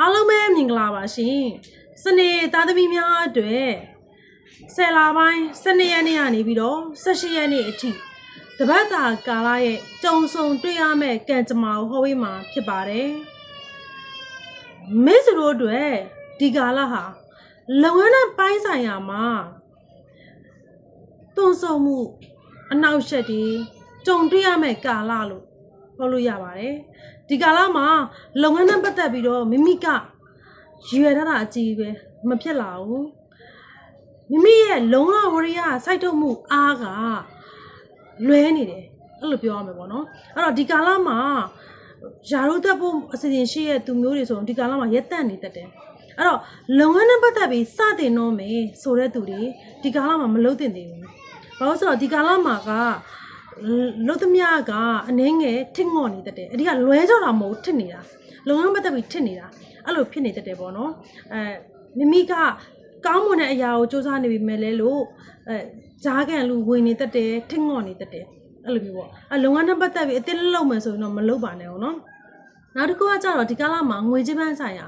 အားလုံးပဲမင်္ဂလာပါရှင်စနေသားသမီးများအတွက်ဆယ်လပိုင်း12ရက်နေ့ကနေပြီးတော့18ရက်နေ့အထိတပတ်တာကာလရဲ့ကြုံဆုံတွေ့ရမယ့်ကံကြမ္မာကိုဟောဝေးမှာဖြစ်ပါတယ်မိတ်ဆွေတို့အတွက်ဒီကာလဟာလုပ်ငန်းနဲ့ပိုင်းဆိုင်ရာမှာတွန်းဆုံမှုအနောက်ရှက်တွေကြုံတွေ့ရမယ့်ကာလလို့ ဟောလို့ရပါတယ်ဒီကာလမှာလုပ်ငန်းနဲ့ပတ်သက်ပြီးတော့မိမိကရွယ်ထားတာအကြီးပဲမဖြစ်လာဘူးမိမိရဲ့လုံလဝရိယစိုက်ထုတ်မှုအားကလွဲနေတယ်အဲ့လိုပြောရမှာပေါ့နော်အဲ့တော့ဒီကာလမှာယာရုတက်ဖို့အစီအစဉ်ရှိတဲ့သူမျိုးတွေဆိုရင်ဒီကာလမှာရက်တက်နေတတ်တယ်အဲ့တော့လုပ်ငန်းနဲ့ပတ်သက်ပြီးစတင်တော့မယ်ဆိုတဲ့သူတွေဒီကာလမှာမလုပ်သင့်သေးဘူးဘာလို့ဆိုတော့ဒီကာလမှာက လုတ်သမျှကအနှင်းငယ်ထစ်ငော့နေတတ်တယ်အဓိကလွဲကြောတာမဟုတ်ထစ်နေတာလုပ်ငန်းပတ်သက်ပြီးထစ်နေတာအဲ့လိုဖြစ်နေတတ်တယ်ပေါ့နော်အဲမိမိကကောင်းမွန်တဲ့အရာကိုစူးစမ်းနေပြီမဲ့လဲလို့အဲဂျားကန်လူဝင်နေတတ်တယ်ထစ်ငော့နေတတ်တယ်အဲ့လိုမျိုးပေါ့အဲလုပ်ငန်းနဲ့ပတ်သက်ပြီးအတင်းလုံးမယ်ဆိုရင်တော့မလုပ်ပါနဲ့ဟုတ်နော်နောက်တစ်ခုကကြတော့ဒီကာလမှာငွေကြေးပန်းဆိုင်ရာ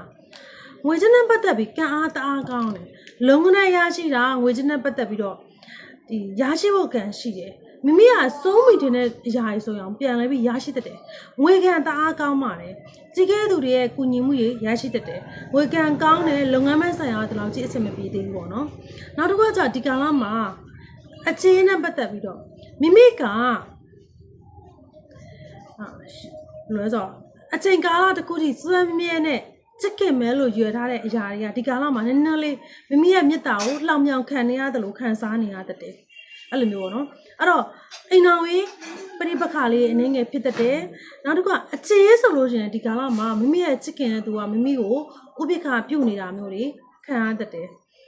ငွေကြေးနဲ့ပတ်သက်ပြီးကံအားတအားကောင်းတယ်လုံငန်းနဲ့ရရှိတာငွေကြေးနဲ့ပတ်သက်ပြီးတော့ဒီရရှိဖို့ကံရှိတယ် မိမိကစိုးမိတင်တဲ့အရာတွေဆိုရင်ပြန်လဲပြီးရရှိတတ်တယ်ငွေကံတအားကောင်းပါတယ်ကြီးကဲသူတွေရဲ့ကုညီမှုတွေရရှိတတ်တယ်ငွေကံကောင်းတယ်လုပ်ငန်းမဲ့ဆိုင်ရာတလောက်ကြီးအဆင်မပြေသေးဘူးပေါ့နော်နောက်တစ်ခုကကြဒီကာလမှာအခြေအနေနဲ့ပတ်သက်ပြီးတော့မိမိကဟာလွယ်ဆိုအချိန်ကာလတစ်ခုထိစွမ်းမြဲနဲ့ချစ်ခင်မဲလို့ရွယ်ထားတဲ့အရာတွေကဒီကာလမှာနည်းနည်းလေးမိမိရဲ့မေတ္တာကိုလှောင်မြောင်ခံနေရတယ်လို့ခံစားနေရတတ်တယ် အဲ့လိုမျိုးပေါ့နော်အဲ့တော့အိမ်တော်ကြီးပရိပခါလေးအနေငယ်ဖြစ်တတ်တယ်နောက်တစ်ခုကအခြေဆိုလို့ရှိရင်ဒီကာလမှာမိမိရဲ့ချစ်ခင်တဲ့သူကမိမိကိုဥပိ္ပခါပြုတ်နေတာမျိုးတွေခံရတတ်တယ်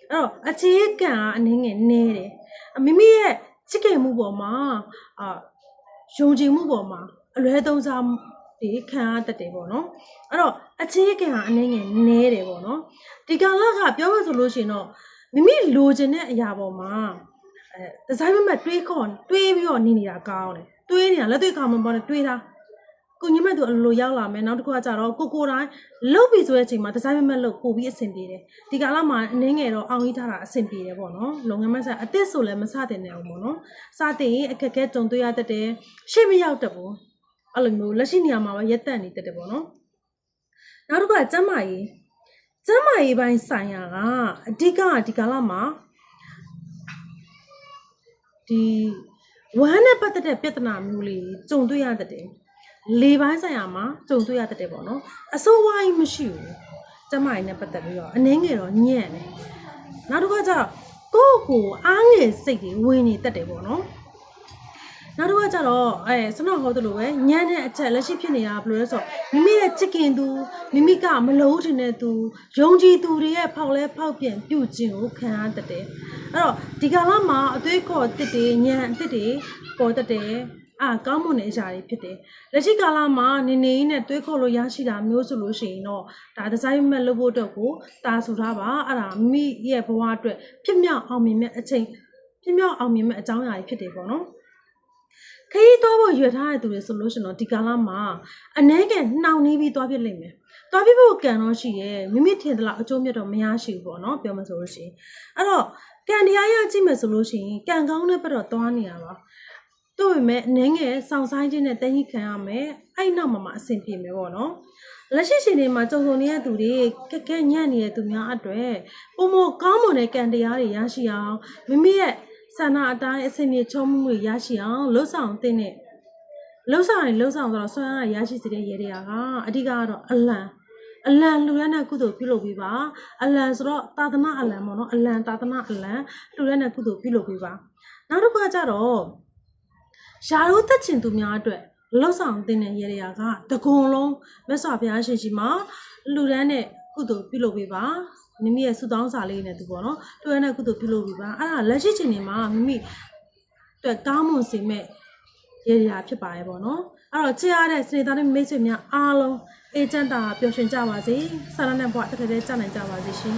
အဲ့တော့အခြေကံကအနေငယ်နဲတယ်မိမိရဲ့ချစ်ခင်မှုပေါ်မှာအာယုံကြည်မှုပေါ်မှာအလွဲသုံးစားဒီခံရတတ်တယ်ပေါ့နော်အဲ့တော့အခြေကံကအနေငယ်နဲတယ်ပေါ့နော်ဒီကာလကပြောမှဆိုလို့ရှိရင်တော့မိမိလိုချင်တဲ့အရာပေါ်မှာ အဲဒီဇိုင်းမမတွေးခေါ်တွေးပြီးတော့နေနေတာကောင်းတယ်တွေးနေတာလက်တွေ့ကောင်းမှပေါ့နဲ့တွေးတာကိုညီမတို့အလိုလိုရောက်လာမယ်နောက်တစ်ခုကကြတော့ကိုကိုတိုင်းလုတ်ပြီဆိုတဲ့အချိန်မှာဒီဇိုင်းမမလုတ်ပို့ပြီးအဆင်ပြေတယ်ဒီကာလမှာအနည်းငယ်တော့အောင်ကြီးထားတာအဆင်ပြေတယ်ပေါ့နော်လုပ်ငန်းမဆက်အစ်စ်ဆိုလည်းမစတင်နိုင်အောင်ပေါ့နော်စတင်ရင်အခက်အခဲကြုံတွေ့ရတတ်တယ်ရှေ့မရောက်တတ်ဘူးအဲ့လိုမျိုးလက်ရှိနေရာမှာပဲရက်တက်နေတတ်တယ်ပေါ့နော်နောက်တစ်ခုကကျမ်းမာရေးကျမ်းမာရေးပိုင်းဆိုင်ရာကအဓိကဒီကာလမှာ ဒီဝမ်းနဲ့ပတ်သက်တဲ့ပြဿနာမျိုးလေးကြုံတွေ့ရတတ်တယ်လေပိုင်းဆိုင်ရာမှာကြုံတွေ့ရတတ်တယ်ပေါ့နော်အစိုးဝိုင်းမရှိဘူးကျမ်းမာရေးနဲ့ပတ်သက်ပြီးတော့အနှင်းငယ်တော့ညံ့တယ်နောက်တစ်ခါကျတော့ကိုယ့်ကိုယ်အားငယ်စိတ်တွေဝင်နေတတ်တယ်ပေါ့နော် နောက်တစ်ခါကျတော့အဲစနောဟောသလိုပဲညံ့တဲ့အချက်လက်ရှိဖြစ်နေတာဘယ်လိုလဲဆိုတော့မိမိရဲ့ချစ်ခင်သူမိမိကမလို့ထင်တဲ့သူယုံကြည်သူတွေရဲ့ဖောက်လဲဖောက်ပြန်ပြုတ်ခြင်းကိုခံရတတ်တယ်အဲ့တော့ဒီကာလမှာအသွေးခေါ်တစ်တွေညံ့အတစ်တွေပေါ်တတ်တယ်အာကောင်းမွန်တဲ့အရာတွေဖြစ်တယ်လက်ရှိကာလမှာနေနေကြီးနဲ့တွေးခေါ်လို့ရရှိတာမျိုးဆိုလို့ရှိရင်တော့ဒါဒီဇိုင်းမက်လုပ်ဖို့အတွက်ကိုတာဆိုထားပါအဲ့ဒါမိမိရဲ့ဘဝအတွက်ဖြစ်မြောက်အောင်မြင်မဲ့အချိန်ဖြစ်မြောက်အောင်မြင်မဲ့အကြောင်းအရာတွေဖြစ်တယ်ပေါ့နော် ခရီးသွားဖို့ရွယ်ထားတဲ့သူတွေဆိုလို့ရှိရင်တော့ဒီကာလမှာအနှဲငယ်နှောင်နှီးပြီးသွားပြစ်လိမ့်မယ်။သွားပြစ်ဖို့ကံတော့ရှိရဲ့မိမိထင်သလားအကျိုးမြတ်တော့မရရှိဘူးပေါ့နော်ပြောမှဆိုလို့ရှိရင်အဲ့တော့ကံတရားရကြည့်မယ်ဆိုလို့ရှိရင်ကံကောင်းတဲ့ဘက်တော့သွားနေရပါ။တို့ပေမဲ့အနှဲငယ်စောင့်ဆိုင်ခြင်းနဲ့တည်ရှိခံရမယ်။အဲ့နောက်မှာမှအဆင်ပြေမယ်ပေါ့နော်။လက်ရှိရှင်တွေမှာကြုံဆုံနေတဲ့သူတွေကက်ကက်ညံ့နေတဲ့သူများအတွက်ပုံမကောင်းမွန်တဲ့ကံတရားတွေရရှိအောင်မိမိရဲ့ ဆန္ဒအတိုင်းအစင်ပြေချုံးမှုတွေရရှိအောင်လှုပ်ဆောင်တဲ့နဲ့လှုပ်ဆောင်ရင်လှုပ်ဆောင်ဆိုတော့ဆွမ်းအားရရှိစေတဲ့ရေတွေကအဓိကကတော့အလံအလံလူရတဲ့ကုသိုလ်ပြုလုပ်ပေးပါအလံဆိုတော့သာသနာအလံပေါ့နော်အလံသာသနာအလံလူရတဲ့ကုသိုလ်ပြုလုပ်ပေးပါနောက်တစ်ခါကျတော့ယာရိုးသက်ချင်သူများအတွက်လှုပ်ဆောင်တဲ့ရေတွေကတကုံလုံးမြတ်စွာဘုရားရှင်ရှိမှာလူရန်တဲ့ကုသိုလ်ပြုလုပ်ပေးပါ မိမိရဲ့ဆုတောင်းစာလေးနဲ့သူပေါ့နော်တွေ့ရတဲ့ကုသိုလ်ပြုလုပ်ပြီးပါအဲ့ဒါလက်ရှိချိန်နေမှာမိမိအတွက်ကောင်းမွန်စေမဲ့ရေရာဖြစ်ပါရဲ့ပေါ့နော်အဲ့တော့ချစ်ရတဲ့စနေသားတွေမိတ်ဆွေများအားလုံးအေဂျင့်တာပျော်ရွှင်ကြပါစေဆန္ဒနဲ့ဘဝတစ်ခါတည်းကြာနိုင်ကြပါစေရှင်